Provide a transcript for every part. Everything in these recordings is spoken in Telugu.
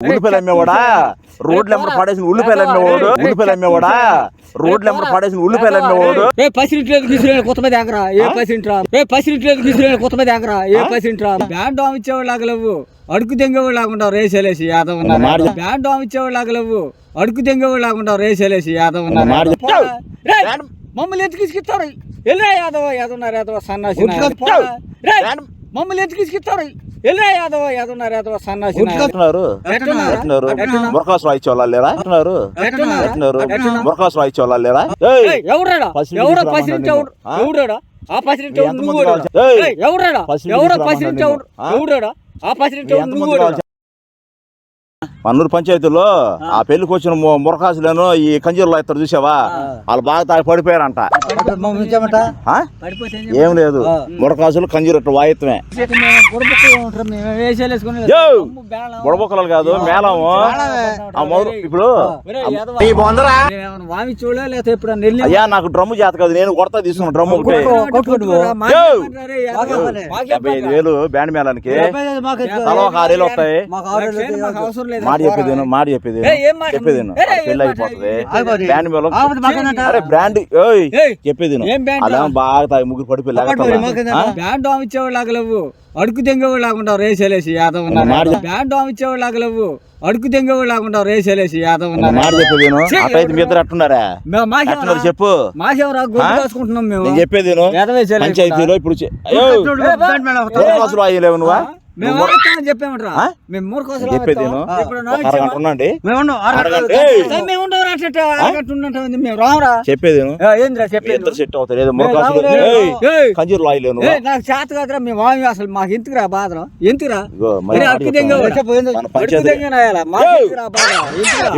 ఉల్లిపాయలు అమ్మేవాడా? రోడ్లు ఎమ్మడ పడేసిన ఉల్లిపాయలు అమ్మేవాడు? ఉల్లిపాయలు అమ్మేవాడా? రోడ్లు ఎమ్మడ పడేసిన ఉల్లిపాయలు అమ్మేవాడు? ఏ పసిరింటి లేదు గిసిరేడు కొత్త మీద ఎకరా ఏ పసిరింటి రా ఏ పసిరింటి లేదు గిసిరేడు కొత్త మీద ఎకరా ఏ పసిరింటి రా బ్యాండ్ డామ్ ఇచ్చేవాళ్ళు లాగలేవు అడుగు తెంగేవాళ్ళు లాగుంటావు రేసేలేసి యాదవ్. బ్యాండ్ డామ్ ఇచ్చేవాళ్ళు లాగలేవు అడుగు తెంగేవాళ్ళు లాగుంటావు రేసేలేసి యాదవ్ మమ్మల్ని ఎందుకు ఇసుకిస్తారు వెళ్ళరా యాదవ యాదవ్ ఉన్నారు యాదవ సన్నాసి. మమ్మల్ని ఇసుకిస్తారు వెళ్ళరా యాదవ యాదవ్ ఉన్నారు యాదవ సన్నాసి ఎట్టున్నారు? ఎట్టున్నారు? మురకాసు రాయిచ్చే వాళ్ళు లేరా? ఎట్టున్నారు? ఎట్టున్నారు? మురకాసు రాయిచ్చే వాళ్ళు లేరా ఎవరాడా ఎవరో పసిరింటి ఎవడు? ఎవడాడా ఆ? ఎవడు నువ్వు ఎవరాడా ఎవరో ఎవడు? ఎవడాడా ఎవడు నువ్వు పన్నూరు పంచాయతీలో ఆ. పెళ్ళికి వచ్చిన మురకాసులను ఈ కంజీరులో ఇద్దరు చూసావా? వాళ్ళు బాగా తాగి పడిపోయారంట. ఏం లేదు. మురకాసులు కంజీరు ఇట్లా బేళం. బుడబొక్కలు కాదు మేళము. ఆ మొదలు ఇప్పుడు అయ్యా నాకు డ్రమ్ము చేత కాదు. నేను కొడతా తీసుకున్న డ్రమ్ము ఒకటి? డెబ్బై ఐదు వేలు బ్యాండ్ మేళానికి. తల ఒక ఆరు వేలు వస్తాయి. మాట చెప్పేది విను, మాట చెప్పేది విను. ఏయ్, ఏం మాట? చెప్పేది విను. ఏయ్, ఏం పెళ్ళి? అయిపోతుంది మేళం ఆగిపోతుంది. అరే బ్రాండ్ ఓయ్ ఏయ్, చెప్పేది విను. ఏం బ్యాండ్ వాళ్ళేమో బాగా తాగి ముగ్గురు పడిపోయి లేకపోతే బ్యాండ్ డామ్ ఇచ్చేవాళ్ళు లాగలేవు. అడుగు తెంగేవాళ్ళు లాగుంటావు రేసేలేసి యాదవ్. బ్యాండ్ డామ్ ఇచ్చేవాళ్ళు లాగలేవు. అడుగు తెంగేవాళ్ళు లాగుంటావు రేసేలేసి యాదవ్ మాట ఉన్నారు చెప్పేది విను. అట్లయితే మీ ఇద్దరు అట్టున్నారా? అట్టున్నారు చెప్పు? కాసుకుంటున్నాం మేము. చెప్పేది పంచాయతీలో ఇప్పుడు అయ్యలేవు నువ్వా? చెప్పామంటారా? మేము చెప్పేది ఉండండి. రామరా. చెప్పేది ఏందిరా సెట్ ఏదో నాకు చేత కాదురా మేము వామి అసలు మాకు ఎందుకురా బాధ ఎందుకురా?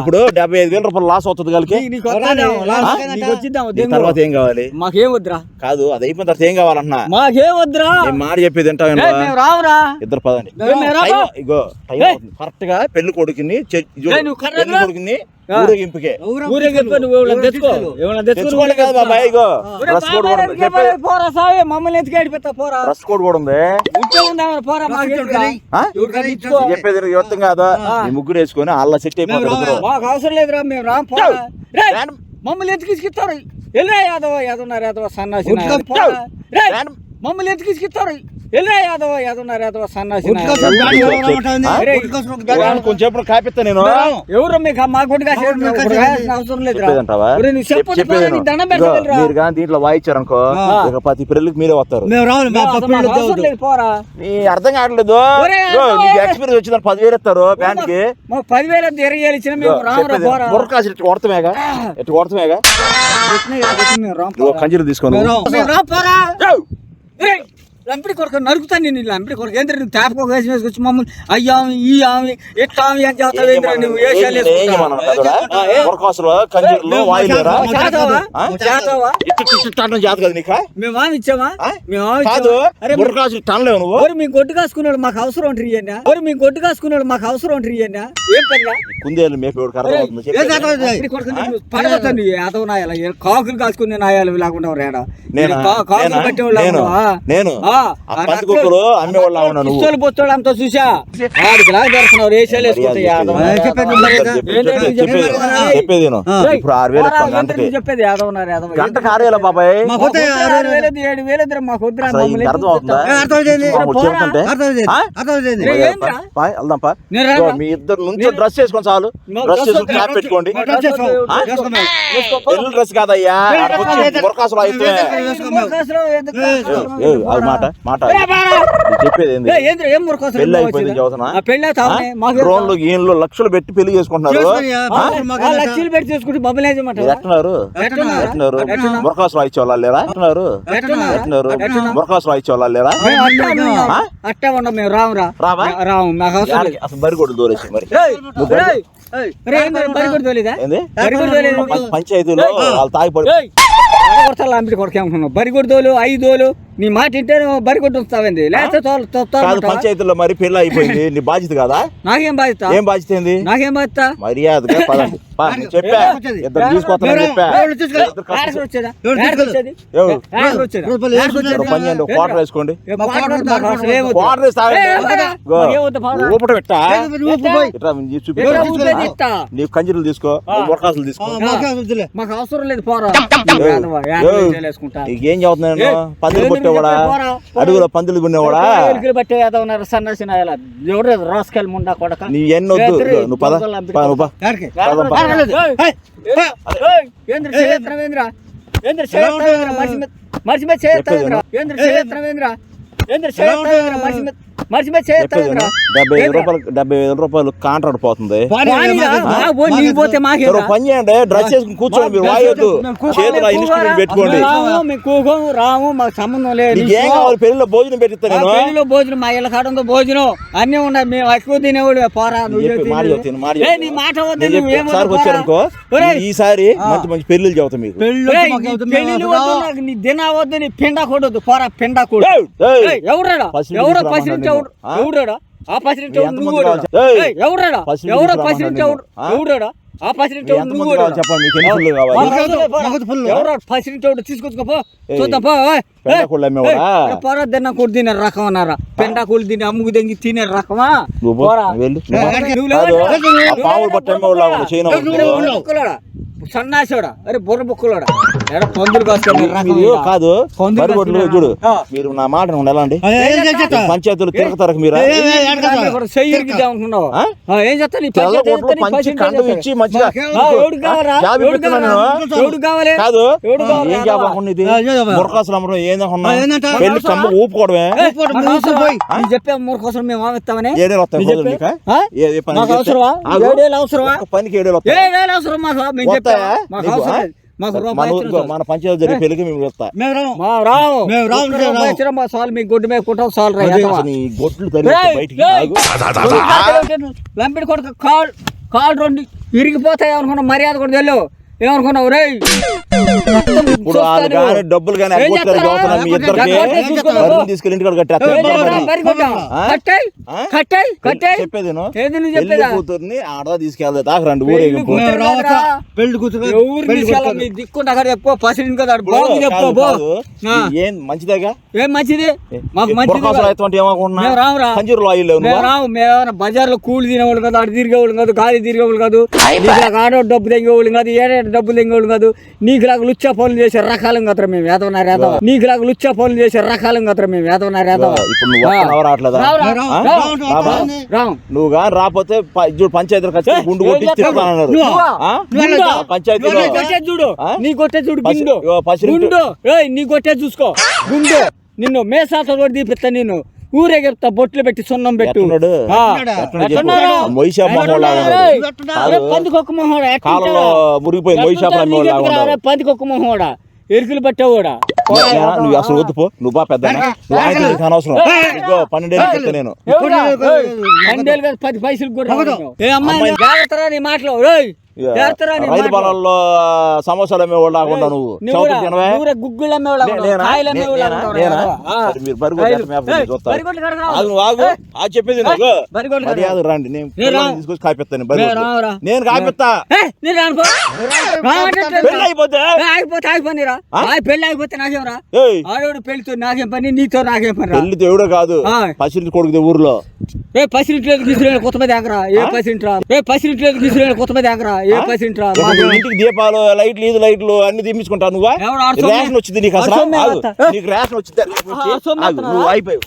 ఇప్పుడు డెబ్బై ఐదు వేల రూపాయలు లాస్ అవుతుంది కలికి. తర్వాత ఏం కావాలి? మాకేం వద్దురా? కాదు అది అయిపోయిన తర్వాత ఏం కావాలన్నా మాకేం వద్దురా? మాట చెప్పేది వింటావు ఏ, మేము రావురా ఇద్దరు పదండి. రాము. ఇగో టైం. అవుతుంది. కరెక్ట్గా పెళ్ళి కొడుకుని? పెళ్ళి కొడుకుని. ఊరేగింపుకే. తెచ్చుకోండి కదా బాబాయ్ ఇగో. డ్రెస్ కోడ్ కూడా పోరా సావే మమ్మల్ని ఎందుకు పోరా? డ్రెస్ కోడ్ ఉంది? పోరా? చెప్పేది కాదా? ఈ ముగ్గురు వేసుకొని అల్ల సెట్ అయిపోతారు. మాకు అవసరం లేదురా మేము రాం పోరా. రేయ్, రాను. మమ్మల్ని ఎందుకు ఇసుకిస్తారు వెళ్ళరా యాదవ యాదవ్ ఉన్నారు యాదవ సన్నాసి. మమ్మల్ని ఎందుకు ఇసుకిస్తారు వెళ్ళరా యాదవ యాదవ్ ఉన్నారు యాదవ సన్నాసి ఆ? వాడిని కొంచెం సేపు కాపిస్తా నేను? ఎవరు మీకు మా అవసరం దండం. మీరు కానీ దీంట్లో వాయించారనుకో ప్రతి పెళ్ళికి మీరే వస్తారు. లేదు నీ అర్థం కావట్లేదు. ఎక్స్పీరియన్స్ వచ్చిందని పదివేలు ఇస్తారు బ్యాండ్కి పదివేల తిరగేయాలి ఇచ్చిన మురకాసి ఇట్టు కొడతామేగా? ఇట్టు కొడతామేగా? ఇట్నే ఇట్నే లంపిడి కొడుకు నరుకుతాను నేను లంపిడి కొడుకు ఏంద్ర నువ్వు తాపకో వేసి వేసుకొచ్చి మమ్మల్ని అయ్యామి ఈ ఆమె ఎట్లా ఆమె అని చేస్తావు ఏంద్ర నువ్వు వేషాలు వేసుకుంటా? మురకాసులు కంజీర్లు వాయిలేరా? చేతావా? ఆ? చేతావా? ఇట్టు ఇట్టు ఇట్టు అనడం చేత కదా నీకా? మేము ఆమె ఇచ్చామా? ఆ? మేము ఆమె కాదు ఇచ్చామా? అరే మురకాసు టన్లేవు నువ్వు. ఓరి మీ గొడ్డు కాసుకున్నాడు మాకు అవసరం ఉంటుంది అన్న. ఓరి మీ గొడ్డు కాసుకున్నాడు మాకు అవసరం ఉంటుంది ఏం పనిరా కుందేలు మేపేవాడు నాయాల? ఏ కాకులు కాసుకునే నాయాలు లేకుండా రేడా? కాకులు? కట్టేవాళ్ళు నేను? అమ్మేవాళ్ళు నువ్వు. అంతా చూసా. వాడికి రేషాలు చెప్పేది. ఇప్పుడు ఆరు వేలు గంటకి. చెప్పేది యాదవ్ గంటకి ఆరు వేల బాబాయ్? ఆరు ఏడు వేలది మాకు వద్దురా, అసలు మమ్మల్ని ఇంత అర్థం అవుతుందా? మామూలు చెబుతుంటే ఆ? రే, ఏంట్రా? పా, వెళ్దాం పా. నేను రాను. ఇగో మీ ఇద్దరు నుంచి డ్రెస్ వేసుకొని చాలు. డ్రెస్ క్యాప్ పెట్టుకోండి. డ్రెస్ కాదయ్యా? అయితే? అది మాట మాట. బారా. చెప్పేది పెళ్ళి అయిపోయింది? డ్రోన్లు గీన్లు లక్షలు పెట్టి పెళ్ళి చేసుకుంటున్నారు. లక్షలు పెట్టి చేసుకుంటే మమ్మల్ని? ఎట్టున్నారు ఎట్టున్నారు? వాళ్ళు లేరా? వాళ్ళు లేరా? మేము అట్టే ఉన్నాం. మేము రాము రావా? రాము? అసలు బరిగొడ్లు దూరేసి మరి. బరి కూడా బరి కూడా తోలేదు. పంచాయతీలో వాళ్ళు తాగి పడి ఏయ్, కొడతా అంబిడి కొడుకు ఏమనుకున్నావు? బరిగొడ్డు తోలు ఐదు తోలు నీ మాట వింటే నువ్వు బరిగొడ్డు ఉంచుతావేంది లేకపోతే? పంచాయతీలో మరి పెళ్ళి అయిపోయింది. నీ బాధ్యత కాదా? నాకేం బాధ్యత? ఏం బాధ్యత ఏంది? నాకేం బాధ్యత? మర్యాదగా పదండి. చెప్పా. ఇద్దరు తీసుకొస్తానని చెప్పా. పని క్వార్టర్ వేసుకోండి. ఏ క్వార్టర్. ఏ. ఊపట పెట్టా? నీ కంజీలు తీసుకో. మురకాసులు తీసుకో. మాకు అవసరం లేదు పోరా. నీకేం చదువుతున్నాను పందులు కొట్టేవాడా. అడుగులో పందులు ఎలుకలు బట్టే యాదవ ఉన్నారు సన్నాసి నాయలా ఎవరు రాసుకెళ్ళి ముండా కొడక. నీ ఎన్ని వద్దు? నువ్వు పద. నువ్వు మనిషి మీద చేయత్రమేంద్ర ఏంద్ర? మనిషి మీద డెబ్బై ఐదు రూపాయలు డెబ్బై ఐదు రూపాయలు కాంట్రాక్ట్ పోతుంది. పని చేయండి డ్రెస్ చేసుకుని కూర్చోండి మీరు వాయొద్దు. చేతులు ఇన్స్ట్రుమెంట్ పెట్టుకోండి. కూకోము రాము మాకు సంబంధం లేదు. నీకు ఏం కావాలి? పెళ్ళిలో భోజనం పెట్టిస్తా మా నేను. పెళ్ళిలో భోజనం మా ఇళ్ళ కాడంతో భోజనం. అన్నీ ఉన్నాయి. మేము ఎక్కువ తినేవాడు పోరా. నీ మాట వద్దు. వచ్చారనుకో ఈసారి మంచి మంచి పెళ్ళిళ్ళు చెబుతా మీకు. నీ పెళ్ళిళ్ళు వద్దు నాకు, నీ దిన వద్దు. నీ పిండా కొడొద్దు పోరా పిండా కొడు ఎవరో ఎవడాడా ఆ? నువ్వు? ఎవడా? ఆ? నువ్వు? చెప్పండి. ఎవరో ఎవడు? తీసుకొచ్చుకోపో పోరా కూడా తినే రకం అన్నారా? పెండ కూలి తిని అమ్ముకు దెంగి తినే రకమా? సన్నాసోడా అరే బుర్ర బుక్కులోడా? మీరు? కాదు బరిగొడ్లు చూడు. మీరు నా మాట అండి పంచాయతీలు తిరగతారు మీరు? పంచి కండం. ఇచ్చి మంచిగా? కాదు? ఏం ఇది? మురకాసులు అమ్మడం? పెళ్ళి కమ్మ ఊపుకోవడమే. ఏయ్, మాకు అవసరమా? నీ చెప్పే మూడు కోసం మేము ఏడేళ్ళు వస్తాయి పనికి ఏడేళ్ళు వస్తాయి. మన పంచాయతీ జరిగే పెళ్ళికి మేము వస్తా మా రావు మేము సాల్ మీ గుడ్డు మీద కుట్టాం సాల్ గొడ్లు. లంపిడి కొడుకు కాల్ కాల్ రెండు ఇరిగిపోతాయి అనుకున్నా మర్యాద కూడా తెలు. ఏమనుకున్నావు రే ఇప్పుడు వాళ్ళు కానీ డబ్బులు కానీ అగ్గొట్టారు? చదువుతున్నా మీ ఇద్దరికి తీసుకెళ్ళి ఇంటికాడ కట్టేస్తారు. చెప్పేది పెళ్ళి కూతుర్ని తీసుకెళ్తా దాకా రండి ఊరేగింపు పెళ్ళి కూతురు దిక్కుంటే అక్కడ చెప్పు. కదా బాగు చెప్పు. ఏం మంచిదేగా? ఏం మంచిది? మాకు మంచిది ఏమనుకుంటున్నా? మేము రామురా. ఆయిల్ రాము. బజార్లో కూలి తినేవాళ్ళు కాదు అటు తిరిగేవాళ్ళు కాదు గాలి తిరిగేవాళ్ళు కాదు. నీకు ఆడో డబ్బు తెంగేవాళ్ళు కాదు ఏడే డబ్బు తెంగేవాళ్ళు కాదు. నీకు లాగా లుచ్చా పనులు చేసే రకాలం కదరా మేము వేదవనా రేదవ నీకు లాగా లుచ్చా పనులు చేసే రకాలం కదరా మేము వేదవనా రేదవ ఇప్పుడు నువ్వు రావట్లేదా. రావు, నువ్వు కానీ రాకపోతే ప- చూడు పంచాయతీ ఖచ్చితంగా గుండు కొట్టి కొట్టే చూడు? నీ కొట్టే చూడు గుండు. గుండు. ఏయ్ నీ కొట్టే చూసుకో. గుండు. నిన్ను మేసాతో కూడా తీపిస్తా నేను. ఊరేగిస్తా బొట్లు పెట్టి సున్నం పెట్టు. పందికొక్క మొహోడా? పందికొక్క ఎరుకులు పట్టేవాడా? నువ్వు అసలు వద్దు పో నువ్వు బా పెద్ద అనవసరం పన్నెండేళ్ళు చెప్తా నేను. పన్నెండేళ్ళు పది పైసలు కూడా. ఏ అమ్మాయి జాగ్రత్తరా నీ మాటలు. రైలు. పొలాల్లో సమోసాలు అమ్మేవాళ్ళు ఉన్నావు నువ్వు. గుగ్గులు ఆ చెప్పేది. మర్యాద రండి నేను. తీసుకొచ్చి కాపిస్తాను నేను కాపిస్తా. పెళ్ళి అయిపోతే? ఆ? పెళ్ళి ఆగిపోతే నాకేం రా. ఆడోడు పెళ్ళితో నాకేం పని నీతో నాకేం పని రా. పెళ్ళి దేవుడే కాదు. పసిరి కొడుకుది ఊర్లో. ఏ పసిరింట్లేదు గిసిరేను కొత్త మీద ఆగరా ఏ పసిరింట్రా ఏ పసిరింట్లేదు గిసిరేను కొత్త మీద ఆగరా ఏ పసిరింట్రా ఇప్పుడు ఇంటికి దీపాలు లైట్లు ఈదు లైట్లు అన్ని తీపించుకుంటావు నువ్వా? రేషన్ వచ్చింది నీకు అసలు. నీకు రేషన్ వచ్చింది? నువ్వు అయిపోయావు.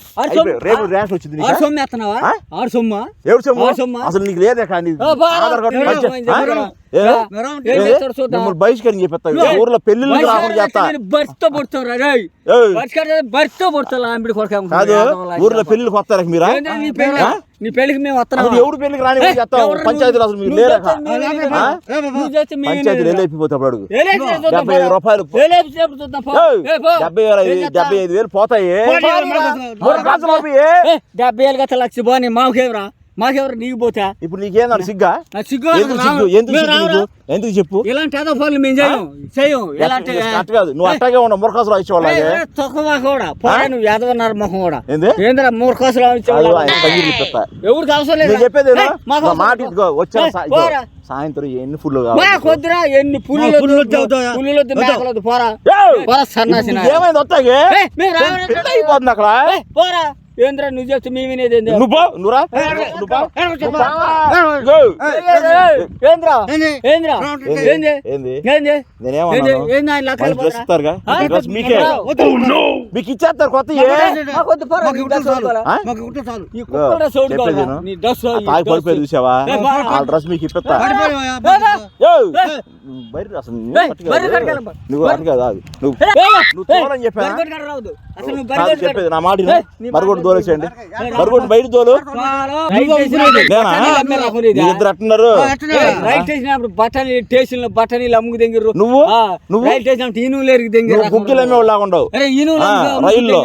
రేపు రేషన్ వచ్చింది నీకు? సొమ్ము ఎత్తనావా ఆ? ఆడు సొమ్మ? ఎవడు సొమ్ము? ఆడు సొమ్మా? అసలు నీకు లేదే కానీ ఎవరు? ఎవరు? ఎవరు? ఎవరు? మిమ్మల్ని బహిష్కరణ చెప్పేస్తావు. ఏయ్. ఊర్లో పెళ్ళిళ్ళు రాకుండా చేస్తా బర్తో పడుతారా రేయ్. ఏయ్. బర్తో పడుతా ఆంబిడి కొరకే కాదు ఊర్లో పెళ్ళికి వస్తారా మీరా? నీ పెళ్ళికి మేము వస్తున్నాం ఎవరు పెళ్ళికి రాని ఏయ్, చేస్తావు ఎవరు పంచాయతీలు అసలు మీరు నువ్వు లేరా చేస్తే మేము ఆ? లేరా? నువ్వు చేస్తే మేము పంచాయతీలు లేరా? వెళ్ళైపోతే అప్పుడు అడుగు ఏలేసి చూద్దాం డెబ్బై ఐదు పో. రూపాయలు. డెబ్బై ఐదు? డెబ్బై ఐదు వేలు పోతాయి డెబ్బై ఏళ్ళు గత లక్ష పోనీ మాకేం రా మాకెవరు నీకు పోతా? ఇప్పుడు నీకేందని సిగ్గా? సిగ్గు ఎందుకు? నీకు? చెప్పు? ఇలాంటి ఏదో మేము చేయం చేయం ఇలాంటి కాదు. నువ్వు అట్టాగే ఉన్న మురకాసులు ఇచ్చేవాళ్ళగే తొక్కమా కూడా. పోరా నువ్వు యాదవన్నారు మొహం కూడా. ఏంది? ఏంద్రా మూర్ఖోసలు పెడతా ఎవరికి అవసరం లేదు చెప్పేది మాట వచ్చా. సాయంత్రం ఎన్ని ఫుల్ కొద్దిరా ఎన్ని పుల్లు పుల్లు మేకలొద్దు పోరా! పోరా ఇప్పుడు ఏమైంది అయిపోతుంది అక్కడ? పోరా. ఏంద్రా నువ్వు చెప్తే మేము వినేది? నువ్వు పో, నువ్వు రా ఏయ్, నువ్వు పో. ఏయ్, నువ్వు చెప్పు. పో. గో. ఏయ్, ఏయ్, ఏయ్, ఏంద్రా ఏంది? ఏంద్రా ఏంది? ఏంది ఏంది ఏంది ఏంది నేనేమన్నాను ఏంది ఆయన లెక్కలు మంచి డ్రెస్ పోరా? ఇస్తారుగా ఆ? ఈ డ్రెస్ మీకే ఇచ్చేస్తారు కొత్త డ్రెస్? మాకు. పడిపోయి చూసావా. ఆ డ్రెస్ ఇప్పిస్తా. నువ్వు బయట కాదు. నువ్వు చెప్పేది నా మరొకటి మాట దోలేసేయండి మరొకటి బయట దోలు చాలు. నువ్వు రైట్ చేసినప్పుడు నేనా? బఠానీలు అమ్మే రకం ఇదా? మీరిద్దరు అట్టున్నారు రైట్ చేసినప్పుడు బఠానీ స్టేషన్ అమ్ముకు దింగిర్రు నువ్వు? నువ్వు? రైట్ చేసినప్పుడు రకం బుక్కిలు అమ్మేవాళ్ళగా ఉండవు రైల్లో.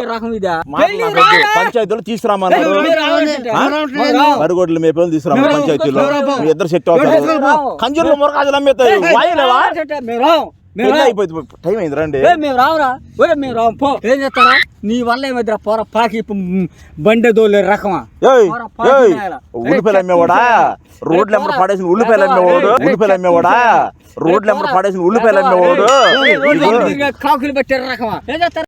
పంచాయతీలో తీసుకురామన్నారు మీరు రావాల్సిందే. ఆ? మరి రావు. మరుగొడ్లు మీ పిల్లలు తీసుకురామ మేము పంచాయతీలో. మీ ఇద్దరు సెట్ అవుతారు. కంజూరులో మురకాజులు అమ్మేస్తారు అయిపోయింది. టైం అయింది రండి. మేము రావురా. ఒరే మేము రావు. పో. ఏం చేస్తారా నీ వల్ల ఏమైతే పోర పాకి బండి దోలే రకమా. ఉల్లిపాయలు అమ్మేవాడా? రోడ్లు పోరా. పడేసిన ఉల్లిపాయలు అమ్మేవాడు? ఉల్లిపాయలు అమ్మేవాడా? రోడ్లు పోరా. పడేసిన ఉల్లిపాయలు అమ్మేవాడు? కాకులు పెట్టే రకమా. ఏం చేస్తారు?